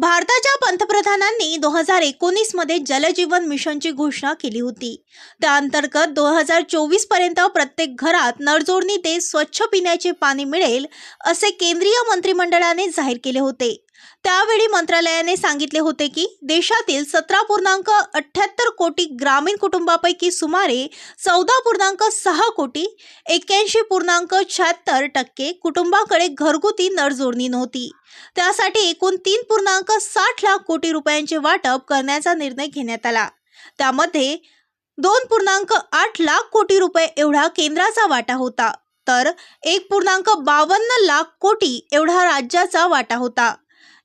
भारताच्या पंतप्रधानांनी दोन हजार एकोणीसमध्ये जलजीवन मिशनची घोषणा केली होती. त्या अंतर्गत दोन हजार चोवीसपर्यंत प्रत्येक घरात नळजोडणी ते स्वच्छ पिण्याचे पाणी मिळेल असे केंद्रीय मंत्रिमंडळाने जाहीर केले होते. त्यावेळी मंत्रालयाने सांगितले होते की देशातील सतरा पूर्णांक अठ्ठ्याहत्तर कोटी ग्रामीण कुटुंबापैकी सुमारे चौदा पूर्णांक सहा कोटी एक्क्याऐंशी पूर्णांक शहात्तर टक्के कुटुंबाकडे घरगुती नळजोडणी नव्हती. त्यासाठी एकूण तीन पूर्णांक साठ लाख कोटी रुपयांचे वाटप करण्याचा निर्णय घेण्यात आला. त्यामध्ये दोन पूर्णांक आठ लाख कोटी रुपये एवढा केंद्राचा वाटा होता तर एक पूर्णांक बावन्न लाख कोटी एवढा राज्याचा वाटा होता.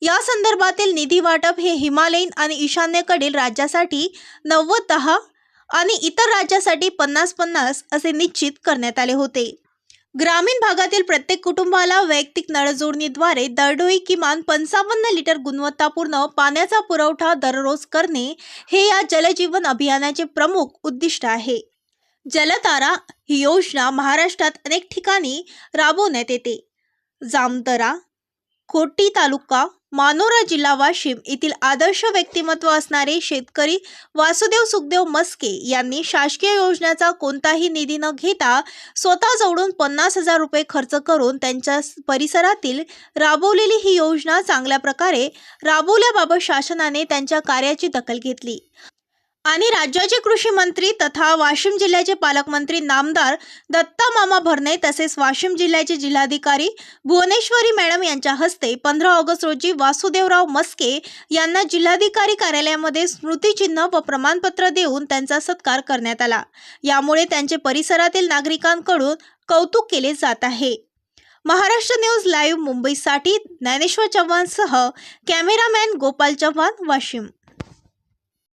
या संदर्भातील निधी वाटप हे हिमालयीन आणि ईशान्येकडील राज्यासाठी नव्वद दहा आणि इतर राज्यासाठी पन्नास पन्नास असे निश्चित करण्यात आले होते. ग्रामीण भागातील प्रत्येक कुटुंबाला वैयक्तिक नळजोडणीद्वारे दरडोई किमान पंचावन्न लिटर गुणवत्तापूर्ण पाण्याचा पुरवठा दररोज करणे हे या जलजीवन अभियानाचे प्रमुख उद्दिष्ट आहे. जलतारा ही योजना महाराष्ट्रात अनेक ठिकाणी राबवण्यात येते. जामतरा खोटी तालुका मानोरा जिल्हा वाशिम येथील आदर्श व्यक्तिमत्व असणारे शेतकरी वासुदेव सुखदेव मस्के यांनी शासकीय योजनेचा कोणताही निधी न घेता स्वतः जवळून पन्नास हजार रुपये खर्च करून त्यांच्या परिसरातील राबवलेली ही योजना चांगल्या प्रकारे राबवल्याबाबत शासनाने त्यांच्या कार्याची दखल घेतली. आणि राज्याचे कृषी मंत्री तथा वाशिम जिल्ह्याचे पालकमंत्री नामदार दत्ता मामा भरणे तसेच वाशिम जिल्ह्याचे जिल्हाधिकारी भुवनेश्वरी मॅडम यांच्या हस्ते पंधरा ऑगस्ट रोजी वासुदेवराव मस्के यांना जिल्हाधिकारी कार्यालयामध्ये स्मृतिचिन्ह व प्रमाणपत्र देऊन त्यांचा सत्कार करण्यात आला. यामुळे त्यांचे परिसरातील नागरिकांकडून कौतुक केले जात आहे. महाराष्ट्र न्यूज लाईव्ह मुंबईसाठी ज्ञानेश्वर चव्हाणसह कॅमेरामॅन गोपाल चव्हाण वाशिम.